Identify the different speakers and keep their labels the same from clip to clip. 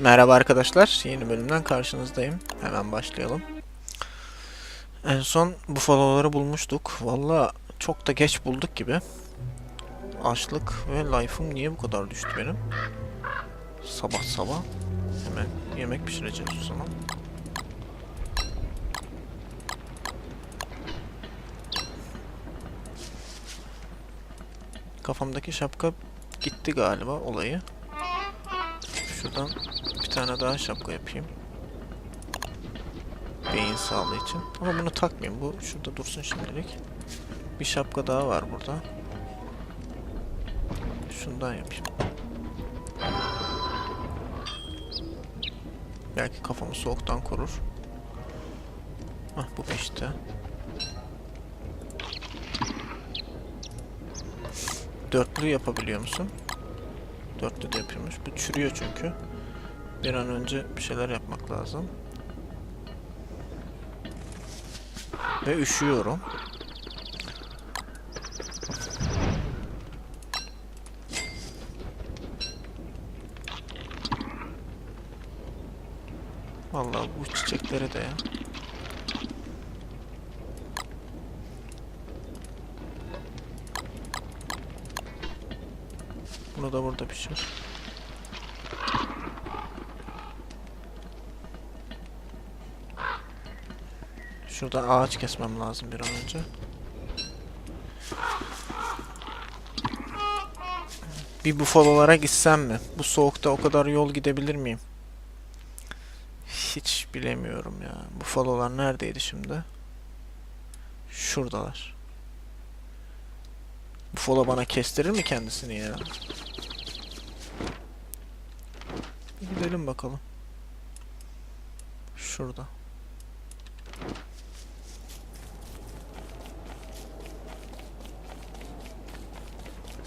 Speaker 1: Merhaba arkadaşlar, yeni bölümden karşınızdayım. Hemen başlayalım. En son bufaloları bulmuştuk. Valla çok da geç bulduk gibi. Açlık ve life'ım niye bu kadar düştü benim? Sabah sabah. Hemen yemek pişireceğiz o zaman. Kafamdaki şapka gitti galiba olayı. Şuradan tane daha şapka yapayım. Beyin sağlığı için. Ama bunu takmayayım. Bu şurada dursun şimdilik. Bir şapka daha var burada. Şundan yapayım. Belki kafamı soğuktan korur. Hah bu pişti. Dörtlü yapabiliyor musun? Dörtlü de yapıyormuş. Bu çürüyor çünkü. Bir an önce bir şeyler yapmak lazım. Ve üşüyorum. Vallahi bu çiçekleri de ya. Bunu da burada pişir. Şurada ağaç kesmem lazım bir an önce. Bir bufalolara gitsem mi? Bu soğukta o kadar yol gidebilir miyim? Hiç bilemiyorum ya. Bufalolar neredeydi şimdi? Şuradalar. Bufalo bana kestirir mi kendisini ya? Bir gidelim bakalım. Şurada.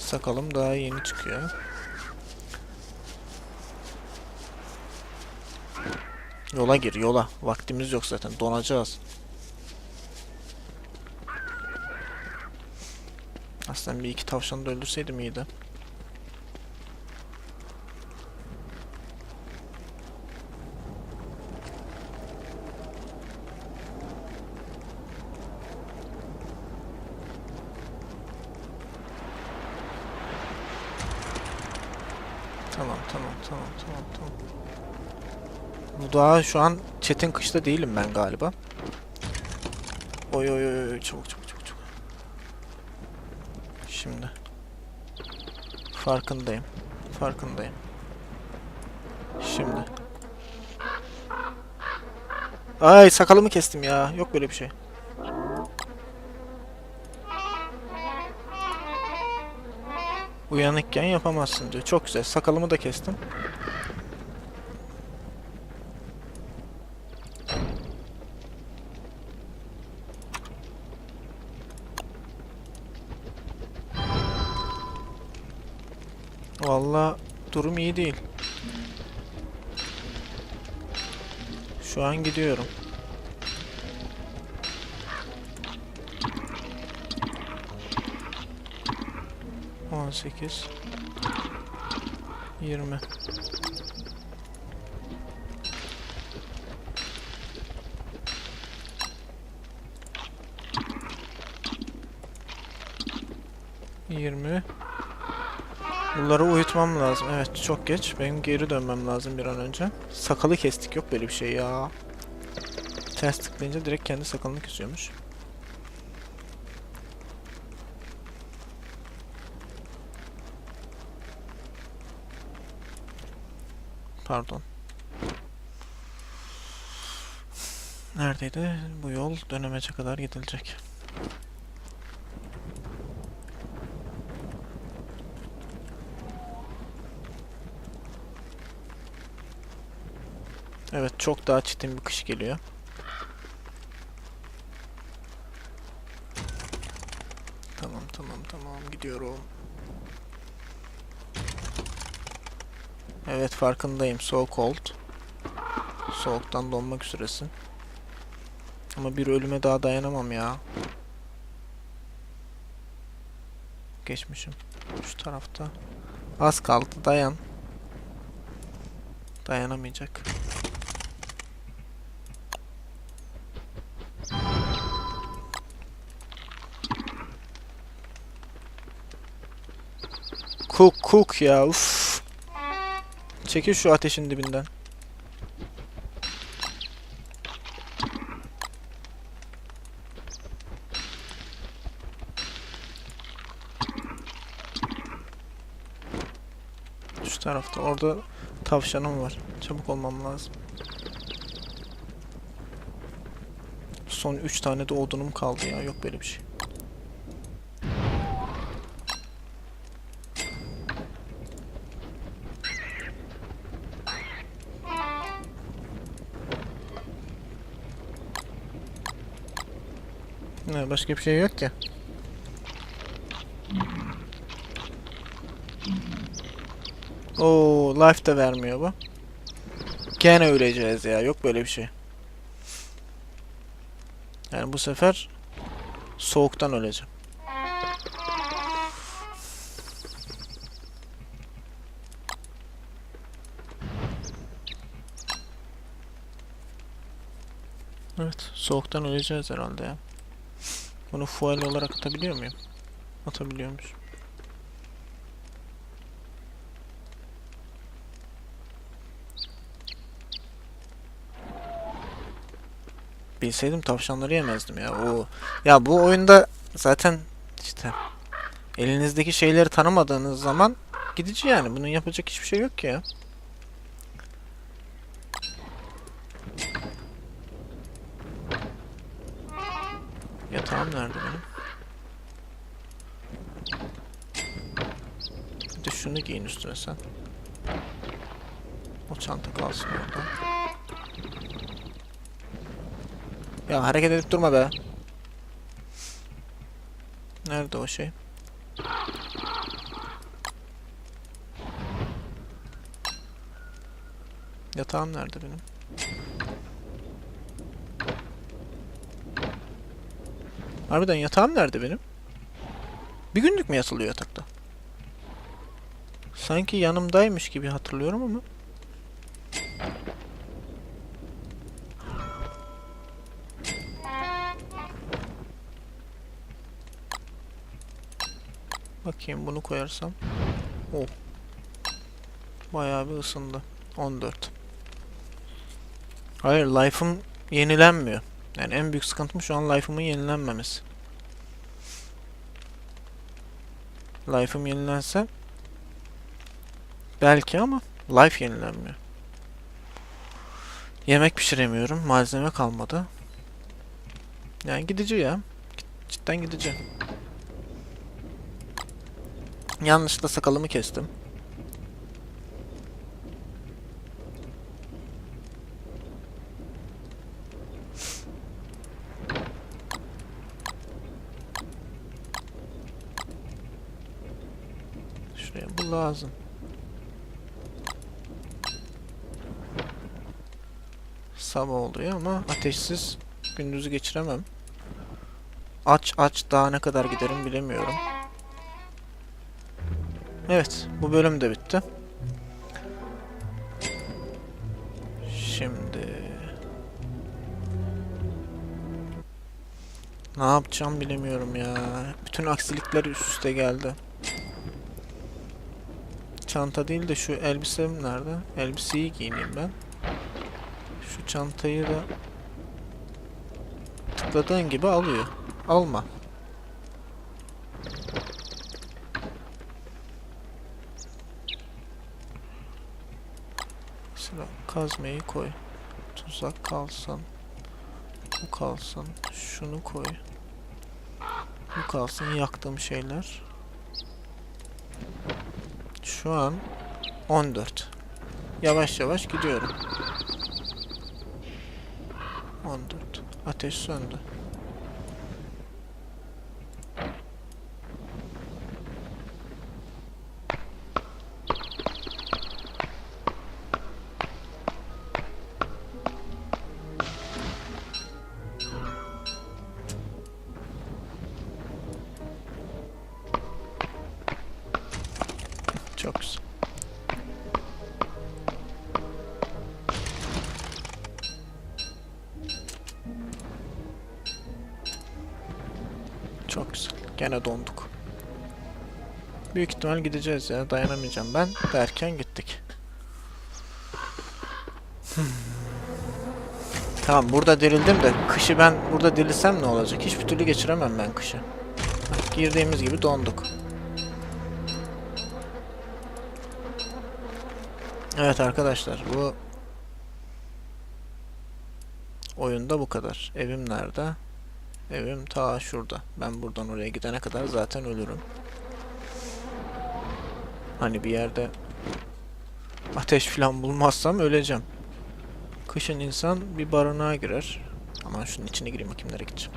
Speaker 1: Sakalım daha yeni çıkıyor. Yola gir yola. Vaktimiz yok zaten. Donacağız. Aslında bir iki tavşanı da öldürseydim iyiydi. Tamam tamam tamam tamam tamam. Bu daha şu an çetin kışta değilim ben galiba. Oy oy oy oy çabuk çabuk çabuk çabuk. Şimdi. Farkındayım. Farkındayım. Şimdi. Ay sakalımı kestim ya. Yok böyle bir şey. Uyanıkken yapamazsın diyor. Çok güzel. Sakalımı da kestim. Vallahi durum iyi değil. Şu an gidiyorum. On sekiz. Yirmi. Yirmi. Bunları uyutmam lazım. Evet çok geç. Benim geri dönmem lazım bir an önce. Sakalı kestik yok böyle bir şey ya. Ters tıklayınca direkt kendi sakalını kesiyormuş. Pardon. Neredeydi? Bu yol dönemece kadar gidilecek. Evet çok daha çetin bir kış geliyor. Tamam tamam tamam gidiyorum. Evet farkındayım. So cold. Soğuktan donmak üzeresin. Ama bir ölüme daha dayanamam ya. Geçmişim. Şu tarafta. Az kaldı dayan. Dayanamayacak. Cook cook ya uf. Çekil şu ateşin dibinden. Şu tarafta orada tavşanım var. Çabuk olmam lazım. Son 3 tane de odunum kaldı ya. Yok böyle bir şey. Ne başka bir şey yok ki. Oo, life de vermiyor bu. Gene öleceğiz ya. Yok böyle bir şey. Yani bu sefer soğuktan öleceğim. Evet, soğuktan öleceğiz herhalde ya. Bunu fuel olarak atabiliyor muyum? Atabiliyormuş. Bilseydim tavşanları yemezdim ya. O ya bu oyunda zaten işte elinizdeki şeyleri tanımadığınız zaman gidici yani. Bunun yapacak hiçbir şey yok ki ya. Yatağım nerede benim? Bir de şunu giyin üstüne sen. O çanta kalsın orada. Ya hareket edip durma be. Nerede o şey? Yatağım nerede benim? Harbiden yatağım nerede benim? Bir günlük mü yatılıyor yatakta? Sanki yanımdaymış gibi hatırlıyorum ama. Bakayım bunu koyarsam. Oh. Bayağı bir ısındı. 14. Hayır, life'ım yenilenmiyor. Yani en büyük sıkıntım şu an life'ımın yenilenmemesi. Life'ım yenilense belki ama life yenilenmiyor. Yemek pişiremiyorum. Malzeme kalmadı. Yani gidici ya. Cidden gidici. Yanlışlıkla sakalımı kestim. Şuraya bu lazım. Sabah oluyor ama ateşsiz gündüzü geçiremem. Aç aç daha ne kadar giderim bilemiyorum. Evet, bu bölüm de bitti. Şimdi ne yapacağım bilemiyorum ya. Bütün aksilikler üst üste geldi. Çanta değil de şu elbisem nerede? Elbiseyi giyineyim ben. Şu çantayı da tıkladığın gibi alıyor. Alma. Mesela kazmayı koy. Tuzak kalsın. Bu kalsın. Şunu koy. Bu kalsın yaktığım şeyler. Şu an 14. Yavaş yavaş gidiyorum. 14. Ateş söndü. Çok güzel. Çok güzel. Gene donduk. Büyük ihtimal gideceğiz ya. Dayanamayacağım ben. Derken gittik. Hmm. tamam burada dirildim de kışı ben burada dirilsem ne olacak? Hiçbir türlü geçiremem ben kışı. Girdiğimiz gibi donduk. Evet arkadaşlar bu oyunda bu kadar. Evim nerede? Evim ta şurada. Ben buradan oraya gidene kadar zaten ölürüm. Hani bir yerde ateş falan bulmazsam öleceğim. Kışın insan bir barınağa girer. Aman şunun içine gireyim bakayım nereye gideceğim.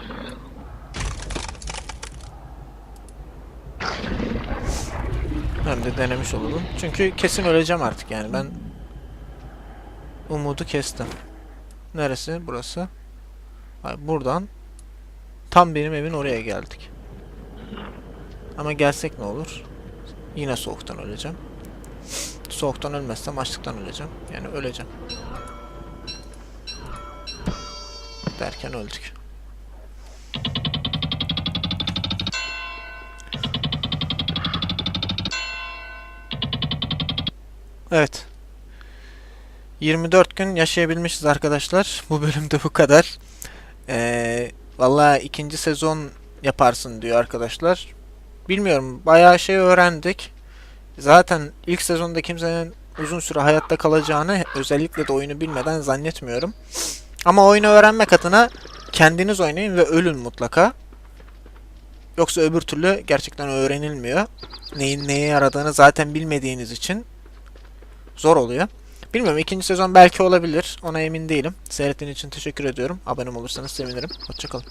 Speaker 1: Hem de denemiş olalım. Çünkü kesin öleceğim artık yani ben umudu kestim. Neresi? Burası. Ay, buradan tam benim evin oraya geldik. Ama gelsek ne olur? Yine soğuktan öleceğim. Soğuktan ölmezsem açlıktan öleceğim. Yani öleceğim. Derken öldük. Evet. 24 gün yaşayabilmişiz arkadaşlar. Bu bölümde bu kadar. Ee, Valla ikinci sezon yaparsın diyor arkadaşlar. Bilmiyorum bayağı şey öğrendik. Zaten ilk sezonda kimsenin uzun süre hayatta kalacağını özellikle de oyunu bilmeden zannetmiyorum. Ama oyunu öğrenmek adına kendiniz oynayın ve ölün mutlaka. Yoksa öbür türlü gerçekten öğrenilmiyor. Neyin neye yaradığını zaten bilmediğiniz için zor oluyor. Bilmiyorum ikinci sezon belki olabilir. Ona emin değilim. Seyrettiğiniz için teşekkür ediyorum. Abone olursanız sevinirim. Hoşçakalın.